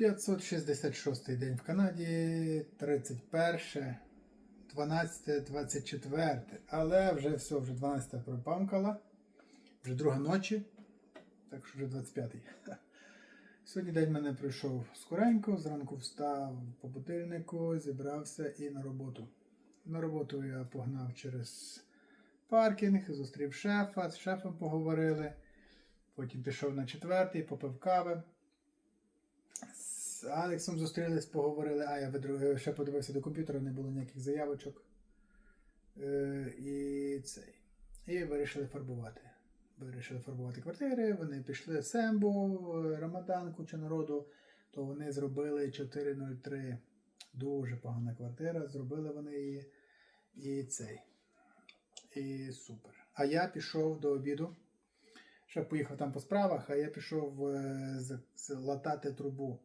566 день в Канаді, 31, 12, 24. Але вже все, вже 12 пропамкала. Вже друга ночі. Так що вже 25-й. Сьогодні день мене пройшов скоренько, зранку встав по будильнику, зібрався і на роботу. На роботу я погнав через паркінг, зустрів шефа, з шефом поговорили. Потім пішов на четвертий, попив кави. З Алексом зустрілись, поговорили, а я ще подивився до комп'ютера, не було ніяких заявочок. Е, і цей. І вирішили фарбувати. Вирішили фарбувати квартири, вони пішли Сембу, Рамадан, куча народу, то вони зробили 403. Дуже погана квартира. Зробили вони її. І цей. І супер. А я пішов до обіду. Ще поїхав там по справах, а я пішов е, латати трубу,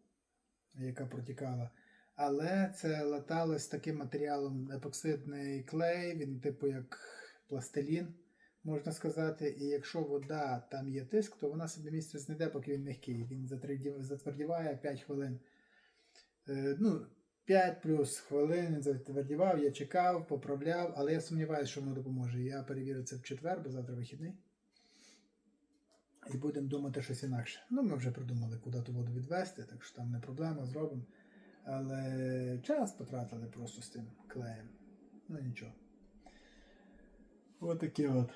яка протікала. Але це латалось таким матеріалом епоксидний клей, він типу як пластилін, можна сказати. І якщо вода там є тиск, то вона собі місце знайде, поки він м'який. Він затвердіває 5 хвилин. Е, ну, 5 плюс хвилин затвердівав, я чекав, поправляв, але я сумніваюся, що воно допоможе. Я перевірю це в четвер, бо завтра вихідний. І будемо думати щось інакше. Ну, ми вже придумали, куди ту воду відвести, так що там не проблема, зробимо. Але час потратили просто з тим клеєм. Ну нічого. От от.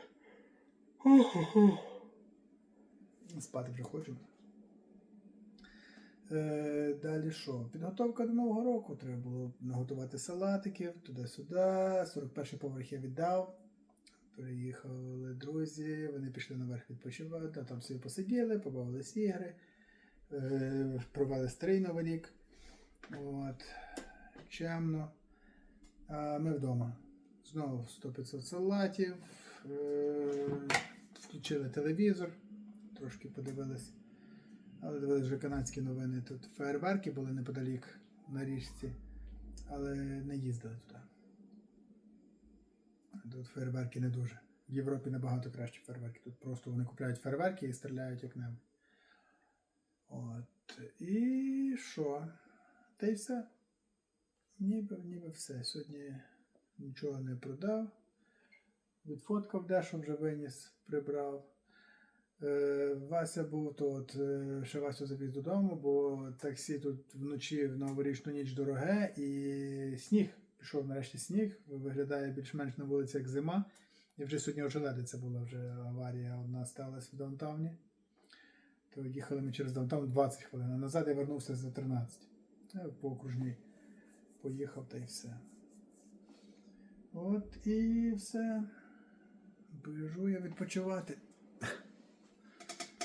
Спати вже хочу. Е, далі що? Підготовка до Нового року. Треба було наготувати салатиків туди-сюди. 41 поверх я віддав. Приїхали друзі, вони пішли наверх відпочивати, там собі посиділи, побавились ігри, е, провели старий новий. От, чемно. А ми вдома. Знову 100-500 салатів. Е, включили телевізор, трошки подивились. Але дивились вже канадські новини. Тут фейерверки були неподалік на річці, але не їздили туди. Тут фейерверки не дуже. В Європі набагато краще фейерверки. Тут просто вони купляють фейерверки і стріляють як небудь. От. І що? Та й все. Ніби, ніби все. Сьогодні нічого не продав. Відфоткав дещо вже виніс, прибрав. Е, Вася був то от, е, ще Васю завіз додому, бо таксі тут вночі в новорічну ніч дороге і сніг. Пішов нарешті сніг, виглядає більш-менш на вулиці як зима. І вже сьогодні ожеледиця була вже аварія одна сталася в даунтауні. То їхали ми через даунтаун 20 хвилин, а назад я вернувся за 13. Я по окружній поїхав та й все. От і все. Біжу я відпочивати.